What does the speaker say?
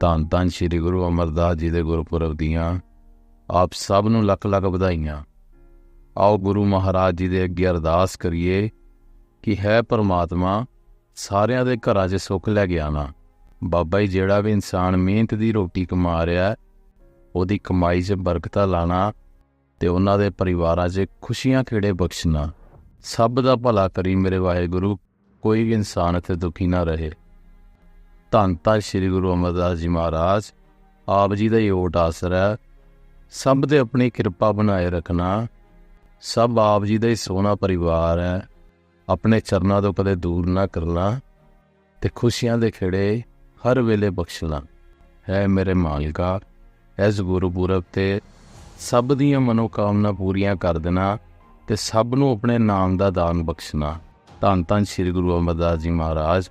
ਧੰਨ ਧੰਨ ਸ੍ਰੀ ਗੁਰੂ ਅਮਰਦਾਸ ਜੀ ਦੇ ਗੁਰਪੁਰਬ ਦੀਆਂ ਆਪ ਸਭ ਨੂੰ ਲੱਖ ਲੱਖ ਵਧਾਈਆਂ। ਆਓ ਗੁਰੂ ਮਹਾਰਾਜ ਜੀ ਦੇ ਅੱਗੇ ਅਰਦਾਸ ਕਰੀਏ ਕਿ ਹੈ ਪਰਮਾਤਮਾ, ਸਾਰਿਆਂ ਦੇ ਘਰਾਂ 'ਚ ਸੁੱਖ ਲੈ ਕੇ ਆਣਾ ਬਾਬਾ ਜੀ, ਜਿਹੜਾ ਵੀ ਇਨਸਾਨ ਮਿਹਨਤ ਦੀ ਰੋਟੀ ਕਮਾ ਰਿਹਾ ਉਹਦੀ ਕਮਾਈ 'ਚ ਬਰਕਤਾਂ ਲਾਣਾ ਤੇ ਉਹਨਾਂ ਦੇ ਪਰਿਵਾਰਾਂ 'ਚ ਖੁਸ਼ੀਆਂ ਖੇੜੇ ਬਖਸ਼ਣਾ। ਸਭ ਦਾ ਭਲਾ ਕਰੀ ਮੇਰੇ ਵਾਹਿਗੁਰੂ, ਕੋਈ ਵੀ ਇਨਸਾਨ ਇੱਥੇ ਦੁਖੀ ਨਾ ਰਹੇ। ਧੰਨ ਧੰਨ ਸ੍ਰੀ ਗੁਰੂ ਅਮਰਦਾਸ ਜੀ ਮਹਾਰਾਜ, ਆਪ ਜੀ ਦਾ ਹੀ ਓਟ ਆਸਰਾ ਹੈ। ਸਭ ਦੇ ਆਪਣੀ ਕਿਰਪਾ ਬਣਾਏ ਰੱਖਣਾ। ਸਭ ਆਪ ਜੀ ਦਾ ਹੀ ਸੋਹਣਾ ਪਰਿਵਾਰ ਹੈ। ਆਪਣੇ ਚਰਨਾਂ ਤੋਂ ਕਦੇ ਦੂਰ ਨਾ ਕਰਨਾ ਤੇ ਖੁਸ਼ੀਆਂ ਦੇ ਖੇੜੇ ਹਰ ਵੇਲੇ ਬਖਸ਼ਣਾ। ਹੈ ਮੇਰੇ ਮਾਲਕਾ, ਇਸ ਗੁਰਪੁਰਬ ਤੇ ਸਭ ਦੀਆਂ ਮਨੋਕਾਮਨਾ ਪੂਰੀਆਂ ਕਰ ਦੇਣਾ ਤੇ ਸਭ ਨੂੰ ਆਪਣੇ ਨਾਮ ਦਾ ਦਾਨ ਬਖਸ਼ਣਾ। ਧੰਨ ਧੰਨ ਸ੍ਰੀ ਗੁਰੂ ਅਮਰਦਾਸ ਜੀ ਮਹਾਰਾਜ